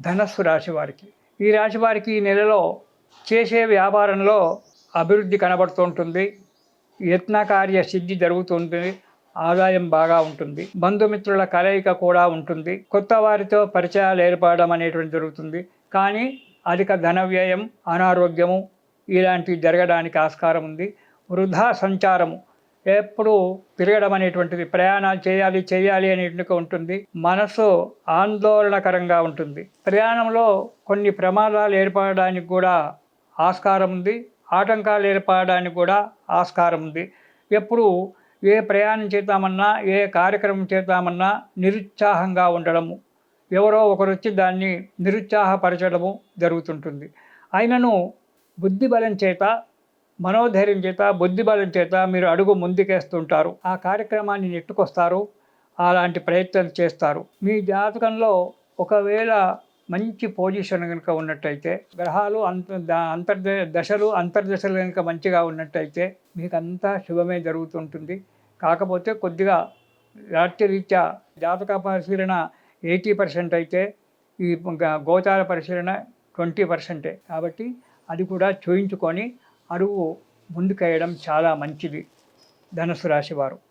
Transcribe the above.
ధనస్సు రాశి వారికి. ఈ రాశి వారికి ఈ నెలలో చేసే వ్యాపారంలో అభివృద్ధి కనబడుతుంటుంది. యత్నకార్య సిద్ధి జరుగుతుంది. ఆదాయం బాగా ఉంటుంది. బంధుమిత్రుల కలయిక కూడా ఉంటుంది. కొత్త వారితో పరిచయాలు ఏర్పడడం అనేటువంటి జరుగుతుంది. కానీ అధిక ధన వ్యయం అనారోగ్యము ఇలాంటివి జరగడానికి ఆస్కారం ఉంది. వృధా సంచారము ఎప్పుడు తిరగడం అనేటువంటిది ప్రయాణాలు చేయాలి చేయాలి అనేటువంటి ఉంటుంది. మనసు ఆందోళనకరంగా ఉంటుంది. ప్రయాణంలో కొన్ని ప్రమాదాలు ఏర్పడడానికి కూడా ఆస్కారం ఉంది. ఆటంకాలు ఏర్పడడానికి కూడా ఆస్కారం ఉంది. ఎప్పుడు ఏ ప్రయాణం చేద్దామన్నా ఏ కార్యక్రమం చేద్దామన్నా నిరుత్సాహంగా ఉండడము ఎవరో ఒకరు వచ్చి దాన్ని నిరుత్సాహపరచడము జరుగుతుంటుంది. అయినను బుద్ధి బలం చేత మనోధైర్యం చేత బుద్ధిబలం చేత మీరు అడుగు ముందుకేస్తుంటారు. ఆ కార్యక్రమాన్ని నెట్టుకొస్తారు. అలాంటి ప్రయత్నాలు చేస్తారు. మీ జాతకంలో ఒకవేళ మంచి పొజిషన్ కనుక ఉన్నట్టయితే గ్రహాలు అంత అంతర్ అంతర్ద దశలు అంతర్దశలు కనుక మంచిగా ఉన్నట్టయితే మీకు అంతా శుభమే జరుగుతుంటుంది. కాకపోతే కొద్దిగా రాత్రిరీత్యా జాతక పరిశీలన ఎయిటీ పర్సెంట్ అయితే ఈ గ- గోచార పరిశీలన ట్వంటీ పర్సెంటే. కాబట్టి అది కూడా చూయించుకొని అడుగు ముందుకేయడం చాలా మంచిది ధనుసు రాశి వారు.